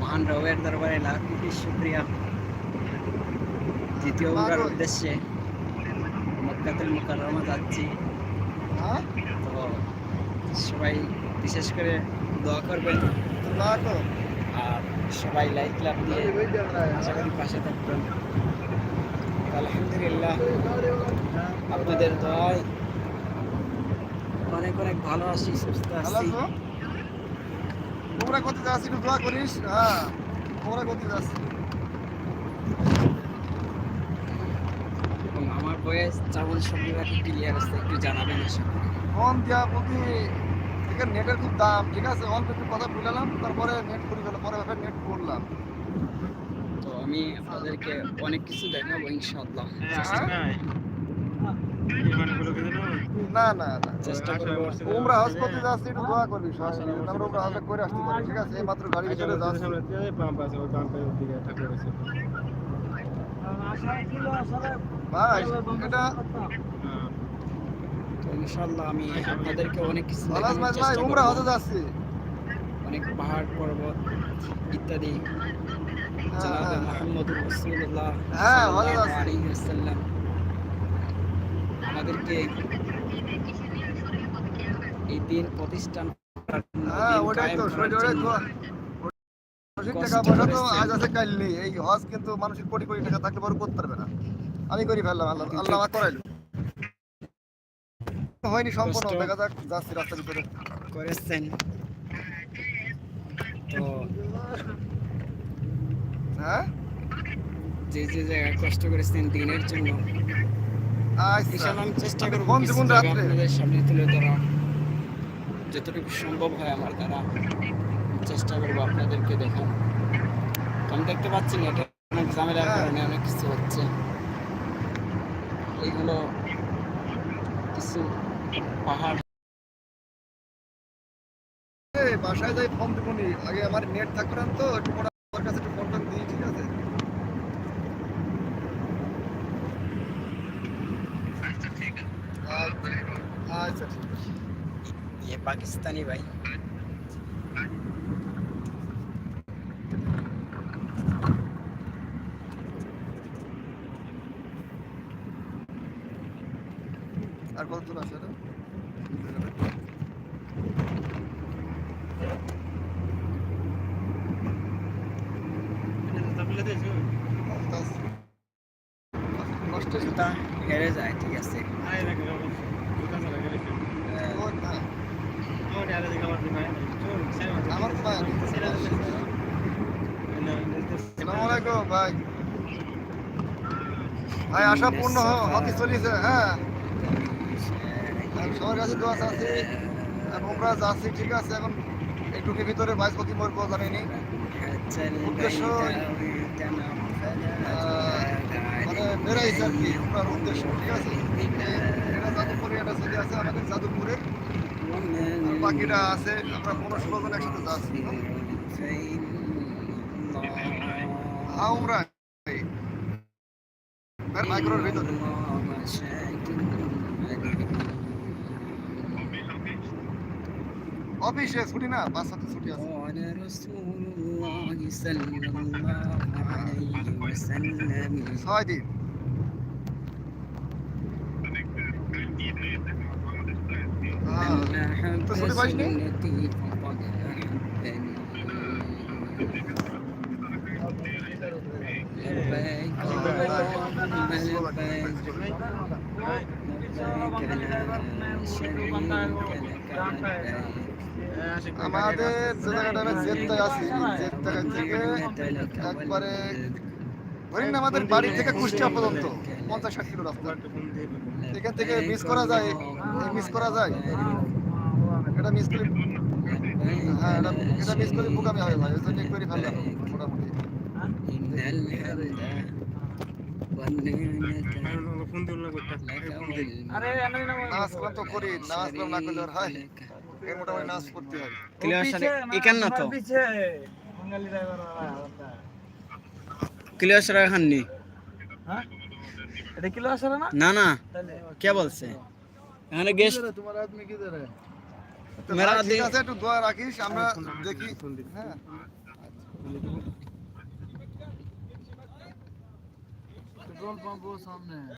মহান রবের দরবারে লাখ কোটি শুক্রিয়া দ্বিতীয়বার উদ্দেশ্যে মক্কাতুল মোকাররমা যাচ্ছি। তো সবাই বিশেষ করে দোয়া করবেন। আর সবাই লাইক ক্লাব দিয়ে আশা করি পাশে থাকবেন। আলহামদুলিল্লাহ। আপনাদের দয় অনেক অনেক ভালো আছি সুস্থ আছি। তোমরা করতে যাচ্ছি একটু দোয়া করিস? হ্যাঁ তোমরা করতে যাচ্ছি? আমার বয়স চাবল সঙ্গে ক্লিয়ার আছে একটু জানাবেন আশা করি। কম দিয়া প্রতি এখানে নেটের খুব দাম ঠিক আছে? অল্প একটু কথা বুঝলাম তারপরে নেট করে গেল পরে ব্যাপারে নেট করলাম। তো আমি আপনাদেরকে অনেক কিছু দেখাবো ইনশাআল্লাহ। হ্যাঁ? না না না। চেষ্টা করব। উমরা হজ করতে যাচ্ছি একটু দোয়া করবি। আমরা উমরা হজ করে আসতে পারি ঠিক আছে? এই মাত্র গাড়ি ভিতরে যাচ্ছি। ভাই এটা তো ইনশাআল্লাহ আমি আপনাদেরকে অনেক কিছু অনেক পাহাড় পর্বত ইত্যাদি হ্যাঁ, হ্যাঁ। মুহাম্মদুর রাসূলুল্লাহ হ্যাঁ, আমাদেরকে এই দিন প্রতিষ্ঠান হ্যাঁ এই হজ কিন্তু মানুষের কোটি কোটি টাকা থাকলে পরে করতে পারবে না। আমি করি ফেললাম আল্লাহ আল্লাহ করাইলো। হয়নি সম্পূর্ণ দেখা যাক যাচ্ছি রাস্তার ভিতরে। করেছেন। তো হ্যাঁ? যে যে জায়গায় কষ্ট করেছেন দিনের জন্য আচ্ছা। চেষ্টা করব? আপনাদের সামনে তুলে ধরা। যতটুকু সম্ভব হয় আমার দ্বারা চেষ্টা করব আপনাদেরকে দেখান আমি দেখতে পাচ্ছি না এটা অনেক ঝামেলার হ্যাঁ। কারণে অনেক কিছু হচ্ছে। এইগুলো কিছু পাহাড় এ, বাসায় যাই ফোন দিব নি আগে আমার নেট থাকবে না তো একটু পরে আমার কাছে একটু ফোন টোন দিই ঠিক আছে আচ্ছা আচ্ছা ঠিক আছে ये पाकिस्तानी भाई আর কত দূর আছে কষ্ট জুতা হেরে যায় ঠিক আছে। তো ভাই ভাই আশা পূর্ণ হতে চলেছে হ্যাঁ। সবার কাছে দোয়া আছে আমরা যাচ্ছি ঠিক আছে এখন একটু কি ভিতরে বাইশ পতি মরবো জানিনি উদ্দেশ্য মানে বেড়াইছে আর কি আছে? এটা একটা ছেলে আছে, আমাদের বাকিটা আছে, আমরা পনেরো ষোলো জন একসাথে যাচ্ছি। আমরা মাইক্রোর ভিতরে। অফিসে ছুটি না সাথে ছুটি আছে। قال رسول الله صلى الله عليه وسلم ছয় দিন হ্যাঁ من أحب তো ছুটি পাইনি? سنتي فقد أحبني لبيك اللهم لبيك لبيك لا شريك لك لبيك আমাদের যে জায়গাটা আমি জেদ্দায় আছি জেদ্দা থেকে একবারে ধরেন আমাদের বাড়ি থেকে কুষ্টিয়া পর্যন্ত পঞ্চাশ ষাট কিলো রাস্তা। এখান থেকে মিস করা যায় মিস করা যায়? এটা মিস করে হ্যাঁ এটা এটা মিস করে বোকামি হয়ে যায় ওই চেক করে ফেললাম মোটামুটি। নাচ তো করি নাচ না করলে আর হয় নাচ করতে হয়। কিলো আসারা খাননি এটা কিলো আসারা না না না কে বলছে এখানে গেস্ট তোমার আদমি কি ধরে মেরা ঠিক আছে একটু দোয়া রাখিস আমরা দেখি হ্যাঁ পেট্রোল পাম্প সামনে